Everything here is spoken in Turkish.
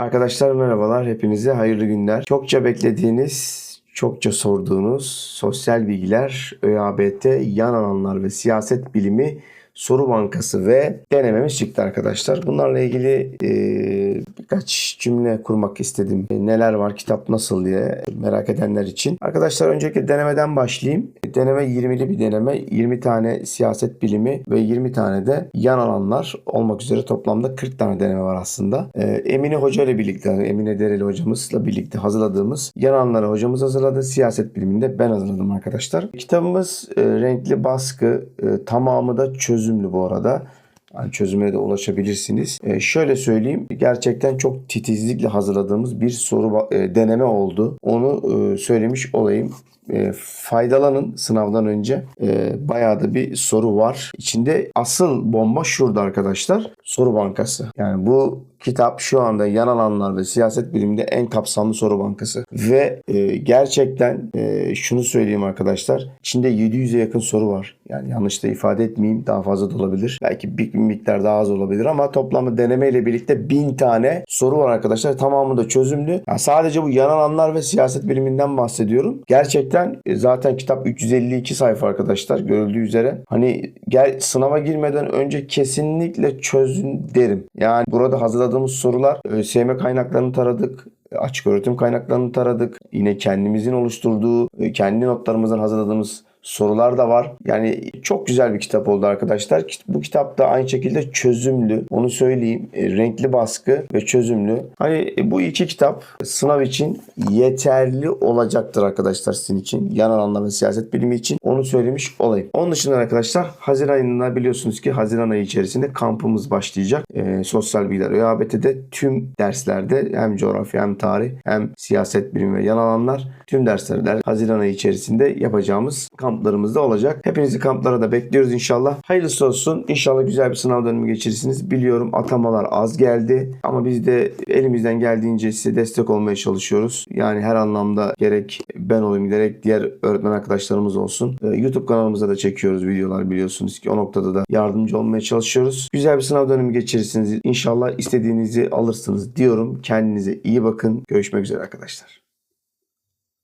Arkadaşlar merhabalar. Hepinize hayırlı günler. Çokça beklediğiniz, çokça sorduğunuz sosyal bilgiler, ÖABT, yan alanlar ve siyaset bilimi soru bankası ve denememiz çıktı arkadaşlar. Bunlarla ilgili e, birkaç cümle kurmak istedim. E, neler var, kitap nasıl diye merak edenler için. Arkadaşlar öncelikle denemeden başlayayım. Deneme 20'li bir deneme. 20 tane siyaset bilimi ve 20 tane de yan alanlar olmak üzere toplamda 40 tane deneme var aslında. E, Emine Hoca ile birlikte, Emine Dereli hocamızla birlikte hazırladığımız yan alanları hocamız hazırladı. Siyaset biliminde ben hazırladım arkadaşlar. Kitabımız e, renkli baskı. E, tamamı da çözümlü bu arada. Yani çözüme de ulaşabilirsiniz. E, şöyle söyleyeyim. Gerçekten çok titizlikle hazırladığımız bir soru e, deneme oldu. Onu e, söylemiş olayım. E, faydalanın sınavdan önce. E, bayağı da bir soru var. İçinde asıl bomba şurada arkadaşlar. Soru bankası. Yani bu kitap şu anda yan alanlar ve siyaset biliminde en kapsamlı soru bankası. Ve e, gerçekten e, şunu söyleyeyim arkadaşlar. İçinde 700'e yakın soru var. Yani yanlış da ifade etmeyeyim. Daha fazla da olabilir. Belki bir, miktar daha az olabilir ama toplamda deneme ile birlikte 1000 tane soru var arkadaşlar. Tamamı da çözümlü. Yani sadece bu yan alanlar ve siyaset biliminden bahsediyorum. Gerçekten e, zaten kitap 352 sayfa arkadaşlar görüldüğü üzere. Hani gel sınava girmeden önce kesinlikle çözün derim. Yani burada hazırladığımız sorular ÖSYM kaynaklarını taradık açık öğretim kaynaklarını taradık. Yine kendimizin oluşturduğu, e, kendi notlarımızdan hazırladığımız sorular da var. Yani çok güzel bir kitap oldu arkadaşlar. Bu kitap da aynı şekilde çözümlü. Onu söyleyeyim. E, Renkli baskı ve çözümlü. Hani e, bu iki kitap sınav için yeterli olacaktır arkadaşlar sizin için. Yan alanlar ve siyaset bilimi için. Onu söylemiş olayım. Onun dışında arkadaşlar Haziran ayında biliyorsunuz ki Haziran ayı içerisinde kampımız başlayacak. E, sosyal bilgiler ÖABT'de tüm derslerde hem coğrafya hem tarih hem siyaset bilimi ve yan alanlar tüm dersler Haziran ayı içerisinde yapacağımız kamplarımızda olacak. Hepinizi kamplara da bekliyoruz inşallah. Hayırlısı olsun. İnşallah güzel bir sınav dönemi geçirirsiniz. Biliyorum atamalar az geldi ama biz de elimizden geldiğince size destek olmaya çalışıyoruz. Yani her anlamda gerek ben olayım gerek diğer öğretmen arkadaşlarımız olsun. Ee, YouTube kanalımızda da çekiyoruz videolar biliyorsunuz ki o noktada da yardımcı olmaya çalışıyoruz. Güzel bir sınav dönemi geçirirsiniz. İnşallah istediğinizi alırsınız diyorum. Kendinize iyi bakın. Görüşmek üzere arkadaşlar.